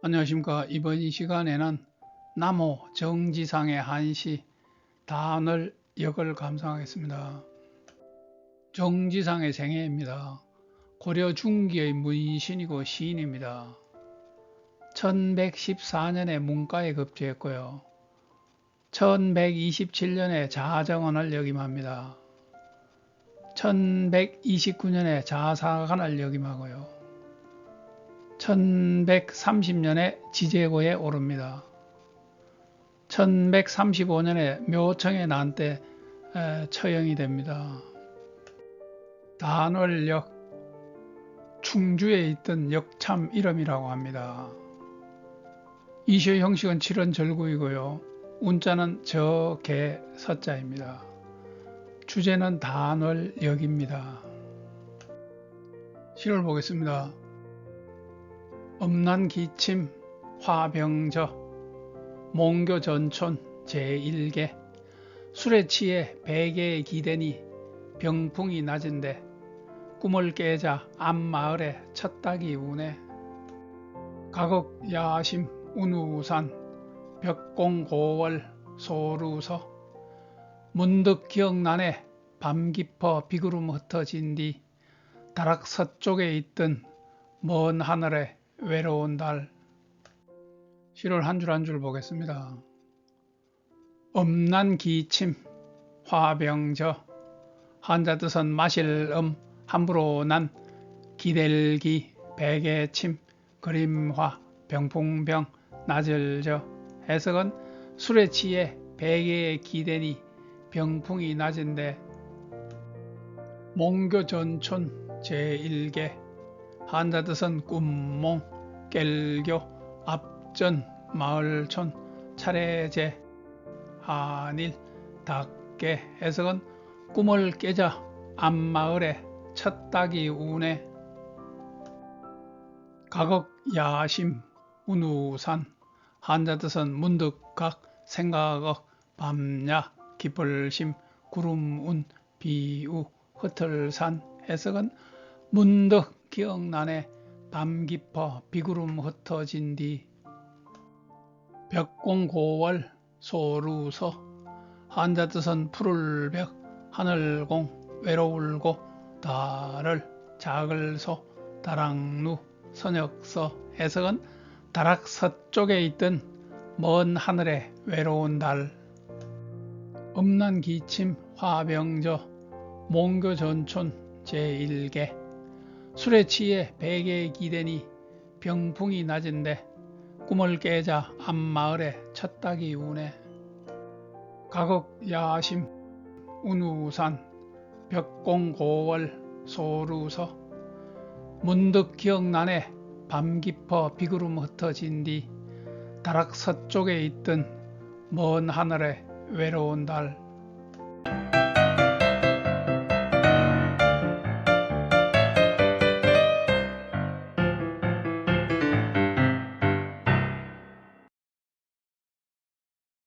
안녕하십니까. 이번 이 시간에는 나무 정지상의 한시 단을 역을 감상하겠습니다. 정지상의 생애입니다. 고려 중기의 문신이고 시인입니다. 1114년에 문과에 급제했고요. 1127년에 자정원을 역임합니다. 1129년에 자사관을 역임하고요. 1130년에 지제고에 오릅니다. 1135년에 묘청의 난때 처형이 됩니다. 단월역 충주에 있던 역참 이름이라고 합니다. 이슈 형식은 7원 절구이고요. 운자는 저개 서자입니다. 주제는 단월역입니다. 시를 보겠습니다. 엄난기침 화병저 몽교전촌 제1개 술에 취해 베개에 기대니 병풍이 낮은데 꿈을 깨자 앞마을에 첫 닭이 우네. 가극 야심 운우산 벽공고월 소루서. 문득 기억나네 밤 깊어 비구름 흩어진 뒤 다락 서쪽에 있던 먼 하늘에 외로운 달. 7월 한 줄 한 줄 보겠습니다. 엄난 기침 화병저. 한자 뜻은 마실 음 함부로 난. 기댈기 베개침 그림화 병풍병 낮을저. 해석은 술에 취해 베개에 기대니 병풍이 낮은데. 몽교전촌 제1개 뜻은 꿈몽, 깰교, 앞전, 마을촌, 차례제, 한일, 닭개 해석은 꿈을 깨자 앞마을에 첫 닭이 우네 가극 야심 운우산. 한자 뜻은 문득각 생각억 밤야 기쁠심 구름운 비우 흩틀산 해석은 문득 기억나네 밤 깊어 비구름 흩어진 뒤 벽공고월 소루서 한자 뜻은 푸를 벽 하늘공 외로울고 달을 작을 소 다락루 선역서 해석은 다락 서쪽에 있던 먼 하늘에 외로운 달. 음란 기침 화병저 몽교 전촌 제1개 술에 취해 베개에 기대니 병풍이 낮은데 꿈을 깨자 앞마을에 첫 닭이 우네. 가극 야심 운우산 벽공고월 소루서. 문득 기억나네 밤 깊어 비구름 흩어진 뒤 다락 서쪽에 있던 먼 하늘에 외로운 달